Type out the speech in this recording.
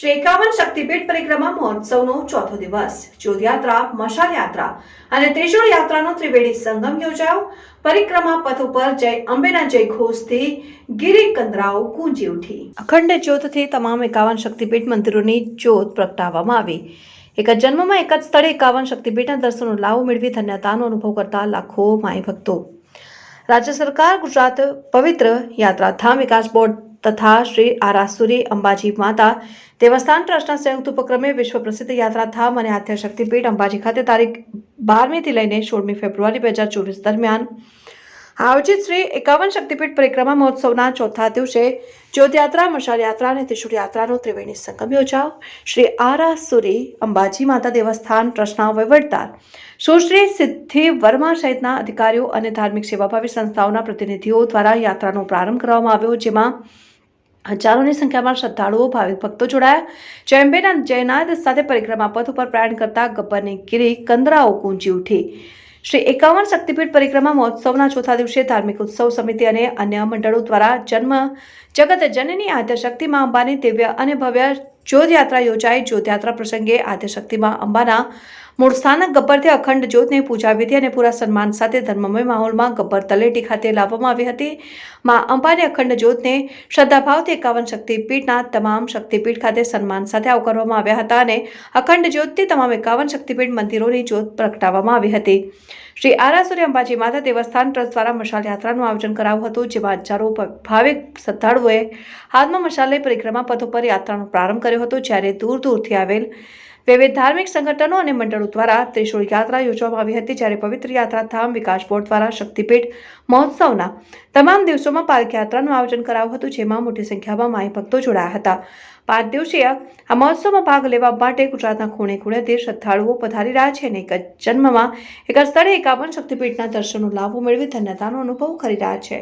શ્રી એકાવન શક્તિપીઠ પરિક્રમા મહોત્સવનો ચોથો દિવસ. જ્યોતયાત્રા મશાલ યાત્રા અને ત્રિશૂળ યાત્રાનો ત્રિવેણી સંગમ યોજાયો. પરિક્રમા પથ ઉપર જય અંબેના જય ઘોષથી ગિરી કંદરાઓ ગુંજી ઉઠી. અખંડ જ્યોતથી તમામ એકાવન શક્તિપીઠ મંદિરોની જ્યોત પ્રગટાવવામાં આવી. એક જ જન્મમાં એક જ સ્થળે એકાવન શક્તિપીઠના દર્શનનો લાભ મેળવી ધન્યતાનો અનુભવ કરતા લાખો માય ભક્તો રાજ્ય સરકાર ગુજરાત પવિત્ર યાત્રાધામ વિકાસ બોર્ડ તથા શ્રી આરાસુરી અંબાજી માતા દેવસ્થાન ટ્રસ્ટના સંયુક્ત ઉપક્રમે વિશ્વ પ્રસિદ્ધ યાત્રાધામ અને આદ્ય શક્તિપીઠ અંબાજી ખાતે તારીખ બારમીથી લઈને સોળમી ફેબ્રુઆરી બે હજાર ચોવીસ દરમિયાન આયોજિત શ્રી એકાવન શક્તિપીઠ પરિક્રમા મહોત્સવના ચોથા દિવસે જ્યોતયાત્રા મશાલ યાત્રા અને ત્રિશુળ યાત્રાનો ત્રિવેણી સંગમ યોજાયો. શ્રી આરા સુરી અંબાજી માતા દેવસ્થાન ટ્રસ્ટના વહીવટદાર સુશ્રી સિદ્ધિ વર્મા સહિતના અધિકારીઓ અને ધાર્મિક સેવાભાવી સંસ્થાઓના પ્રતિનિધિઓ દ્વારા યાત્રાનો પ્રારંભ કરવામાં આવ્યો, જેમાં હજારોની સંખ્યામાં શ્રદ્ધાળુઓ, ભાવિક ભક્તો જોડાયા. જયંબેના જયનાદ સાથે પરિક્રમા પથ ઉપર પ્રયાણ કરતા ગબ્બરની ગીરી, કંદરાઓ ગુંજી ઉઠી. શ્રી એકાવન શક્તિપીઠ પરિક્રમા મહોત્સવના ચોથા દિવસે ધાર્મિક ઉત્સવ સમિતિ અને અન્ય મંડળો દ્વારા જન્મ જગત જનની આદ્યશક્તિમાં અંબાની દિવ્ય અને ભવ્ય જ્યોતયાત્રા યોજાઈ. જ્યોતયાત્રા પ્રસંગે આદ્યશક્તિમાં અંબાના મૂળ સ્થાનક ગબ્બરથી અખંડ જ્યોતને પૂજા વિધિ અને પૂરા સન્માન સાથે ધર્મમય માહોલમાં ગબ્બર તલેટી ખાતે લાવવામાં આવી હતી. માં અંબાની અખંડ જ્યોતને શ્રદ્ધાભાવથી એકાવન શક્તિપીઠના તમામ શક્તિપીઠ ખાતે સન્માન સાથે આવકારવામાં આવ્યા હતા અને અખંડ જ્યોતથી તમામ એકાવન શક્તિપીઠ મંદિરોની જ્યોત પ્રગટાવવામાં આવી હતી. શ્રી આરાસુરી અંબાજી માતા દેવસ્થાન ટ્રસ્ટ દ્વારા મશાલ યાત્રાનું આયોજન કરાયું હતું, જેમાં હજારો ભાવિક શ્રદ્ધાળુઓએ હાથમાં મશાલ પરિક્રમા પથ ઉપર યાત્રાનો પ્રારંભ કર્યો હતો, જ્યારે દૂર દૂરથી આવેલ વિવિધ ધાર્મિક સંગઠનો અને મંડળો દ્વારા ત્રિશુળ યાત્રા યોજવામાં આવી હતી, જ્યારે પવિત્ર યાત્રા ધામ વિકાસ બોર્ડ દ્વારા શક્તિપીઠ મહોત્સવના તમામ દિવસોમાં પાલકયાત્રાનું આયોજન કરાયું હતું, જેમાં મોટી સંખ્યામાં માય ભક્તો જોડાયા હતા. પાંચ દિવસીય આ મહોત્સવમાં ભાગ લેવા માટે ગુજરાતના ખૂણે ખૂણેથી શ્રદ્ધાળુઓ પધારી રહ્યા છે અને એક જન્મમાં એક સ્થળે એકાવન શક્તિપીઠના દર્શનનો લાભો મેળવી ધન્યતાનો અનુભવ કરી રહ્યા છે.